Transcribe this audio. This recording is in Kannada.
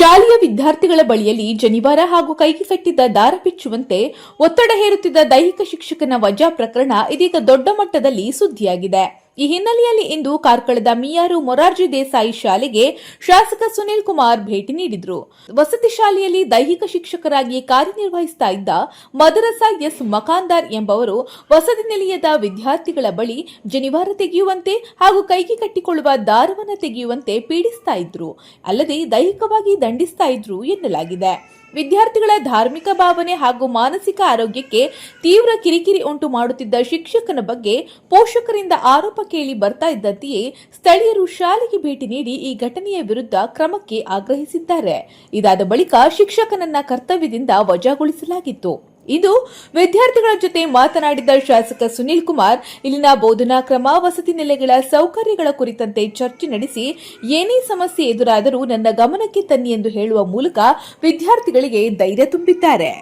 ಶಾಲೆಯ ವಿದ್ಯಾರ್ಥಿಗಳ ಬಳಿಯಲ್ಲಿ ಜನಿವಾರ ಹಾಗೂ ಕೈಗೆ ಕಟ್ಟಿದ್ದ ದಾರ ಬಿಚ್ಚುವಂತೆ ಒತ್ತಡ ಹೇರುತ್ತಿದ್ದ ದೈಹಿಕ ಶಿಕ್ಷಕನ ವಜಾ ಪ್ರಕರಣ ಇದೀಗ ದೊಡ್ಡ ಮಟ್ಟದಲ್ಲಿ ಸುದ್ದಿಯಾಗಿದೆ. ಈ ಹಿನ್ನೆಲೆಯಲ್ಲಿ ಇಂದು ಕಾರ್ಕಳದ ಮಿಯಾರು ಮೊರಾರ್ಜಿ ದೇಸಾಯಿ ಶಾಲೆಗೆ ಶಾಸಕ ಸುನಿಲ್ ಕುಮಾರ್ ಭೇಟಿ ನೀಡಿದ್ರು. ವಸತಿ ಶಾಲೆಯಲ್ಲಿ ದೈಹಿಕ ಶಿಕ್ಷಕರಾಗಿ ಕಾರ್ಯನಿರ್ವಹಿಸ್ತಾ ಇದ್ದ ಮದರಸ ಎಸ್ ಮಕಾಂದಾರ್ ಎಂಬವರು ವಸತಿ ನಿಲಯದ ವಿದ್ಯಾರ್ಥಿಗಳ ಬಳಿ ಜನಿವಾರ ತೆಗೆಯುವಂತೆ ಹಾಗೂ ಕೈಗೆ ಕಟ್ಟಿಕೊಳ್ಳುವ ದಾರವನ್ನು ತೆಗೆಯುವಂತೆ ಪೀಡಿಸ್ತಾ ಇದ್ರು. ಅಲ್ಲದೆ ದೈಹಿಕವಾಗಿ ದಂಡಿಸ್ತಾ ಇದ್ರು ಎನ್ನಲಾಗಿದೆ. ವಿದ್ಯಾರ್ಥಿಗಳ ಧಾರ್ಮಿಕ ಭಾವನೆ ಹಾಗೂ ಮಾನಸಿಕ ಆರೋಗ್ಯಕ್ಕೆ ತೀವ್ರ ಕಿರಿಕಿರಿ ಉಂಟು ಮಾಡುತ್ತಿದ್ದ ಶಿಕ್ಷಕನ ಬಗ್ಗೆ ಪೋಷಕರಿಂದ ಆರೋಪ ಕೇಳಿ ಬರ್ತಾ ಇದ್ದಂತೆಯೇ ಸ್ಥಳೀಯರು ಶಾಲೆಗೆ ಭೇಟಿ ನೀಡಿ ಈ ಘಟನೆಯ ವಿರುದ್ಧ ಕ್ರಮಕ್ಕೆ ಆಗ್ರಹಿಸಿದ್ದಾರೆ. ಇದಾದ ಬಳಿಕ ಶಿಕ್ಷಕನನ್ನ ಕರ್ತವ್ಯದಿಂದ ವಜಾಗೊಳಿಸಲಾಗಿತ್ತು. ಇದು ವಿದ್ಯಾರ್ಥಿಗಳ ಜೊತೆ ಮಾತನಾಡಿದ ಶಾಸಕ ಸುನೀಲ್ ಕುಮಾರ್, ಇಲ್ಲಿನ ಬೋಧನಾ ಕ್ರಮ, ವಸತಿ ನೆಲೆಗಳ ಸೌಕರ್ಯಗಳ ಕುರಿತಂತೆ ಚರ್ಚೆ ನಡೆಸಿ ಏನೇ ಸಮಸ್ಯೆ ಎದುರಾದರೂ ನನ್ನ ಗಮನಕ್ಕೆ ತನ್ನಿ ಎಂದು ಹೇಳುವ ಮೂಲಕ ವಿದ್ಯಾರ್ಥಿಗಳಿಗೆ ಧೈರ್ಯ ತುಂಬಿದ್ದಾರೆ.